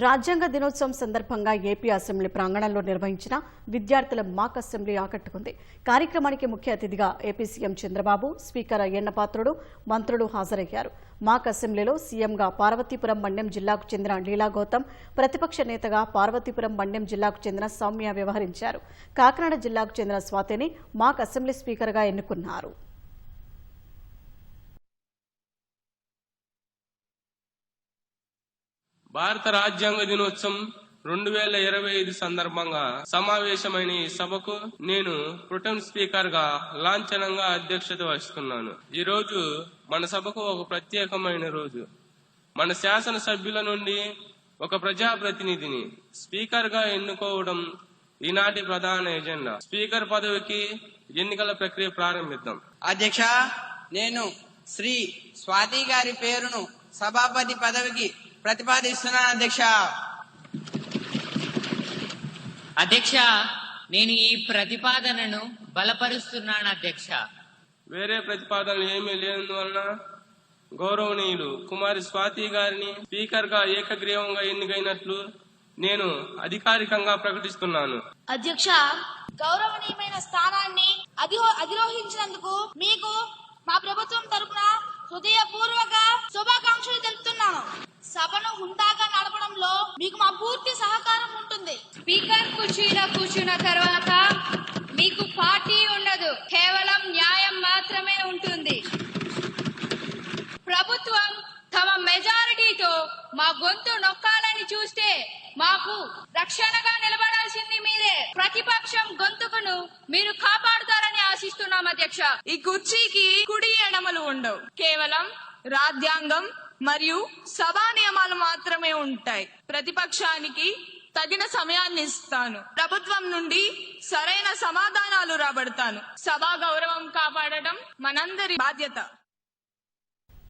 రాజ్యాంగ దినోత్సవం సందర్భంగా ఏపీ అసెంబ్లీ ప్రాంగణంలో నిర్వహించిన విద్యార్థుల మాక్ అసెంబ్లీ ఆకట్టుకుంది. కార్యక్రమానికి ముఖ్య అతిథిగా AP CM Chandrababu speaker Ayyannapatrudu మంత్రులు హాజరయ్యారు. మాక్ అసెంబ్లీలో సీఎంగా పార్వతీపురం మండ్యం జిల్లాకు చెందిన లీలా గౌతమ్ ప్రతిపక్ష నేతగా పార్వతీపురం మండ్యం జిల్లాకు చెందిన సౌమ్య వ్యవహరించారు. కాకినాడ జిల్లాకు చెందిన స్వాతిని మాక్ అసెంబ్లీ స్పీకర్గా ఎన్నుకున్నారు. భారత రాజ్యాంగ దినోత్సవం రెండు వేల ఇరవై ఐదు సందర్భంగా సమావేశమైన ఈ సభకు నేను ప్రొటెం స్పీకర్గా లాంఛనంగా అధ్యక్షత వహిస్తున్నాను. ఈ రోజు మన సభకు ఒక ప్రత్యేకమైన రోజు. మన శాసన సభ్యుల నుండి ఒక ప్రజాప్రతినిధిని స్పీకర్గా ఎన్నుకోవడం ఈనాటి ప్రధాన ఎజెండా. స్పీకర్ పదవికి ఎన్నికల ప్రక్రియ ప్రారంభిద్దాం. అధ్యక్ష నేను శ్రీ స్వాతి గారి పేరును సభాపతి పదవికి ప్రతిపాదిస్తున్నాను అధ్యక్ష. అధ్యక్ష నేను ఈ ప్రతిపాదనను బలపరుస్తున్నాను అధ్యక్ష. వేరే ప్రతిపాదనలు ఏమీ లేనందువలన గౌరవనీయులు కుమారి స్వాతి గారిని స్పీకర్గా ఏకగ్రీవంగా ఎన్నికైనట్లు నేను అధికారికంగా ప్రకటిస్తున్నాను. అధ్యక్ష గౌరవనీయమైన స్థానాన్ని అధిరో అధిరోహించినందుకు మీకు మా ప్రభుత్వం తరపున హృదయపూర్వక స్పీకర్ కుర్చీలో కూర్చున్న తర్వాత మీకు పార్టీ ఉండదు కేవలం న్యాయం మాత్రమే ఉంటుంది. ప్రభుత్వం తమ మెజారిటీతో మా గొంతు నొక్కాలని చూస్తే మాకు రక్షణగా నిలబడాల్సింది మీరే. ప్రతిపక్షం గొంతుకును మీరు కాపాడుతారని ఆశిస్తున్నాం అధ్యక్ష. ఈ కుర్చీకి కుడి ఎడమలు ఉండవు. కేవలం రాజ్యాంగం మరియు సభా నియమాలు మాత్రమే ఉంటాయి. ప్రతిపక్షానికి తగిన సమయాన్ని ఇస్తాను. ప్రభుత్వం నుండి సరైన సమాధానాలు రాబడతాను. సభా గౌరవం కాపాడటం మనందరి బాధ్యత.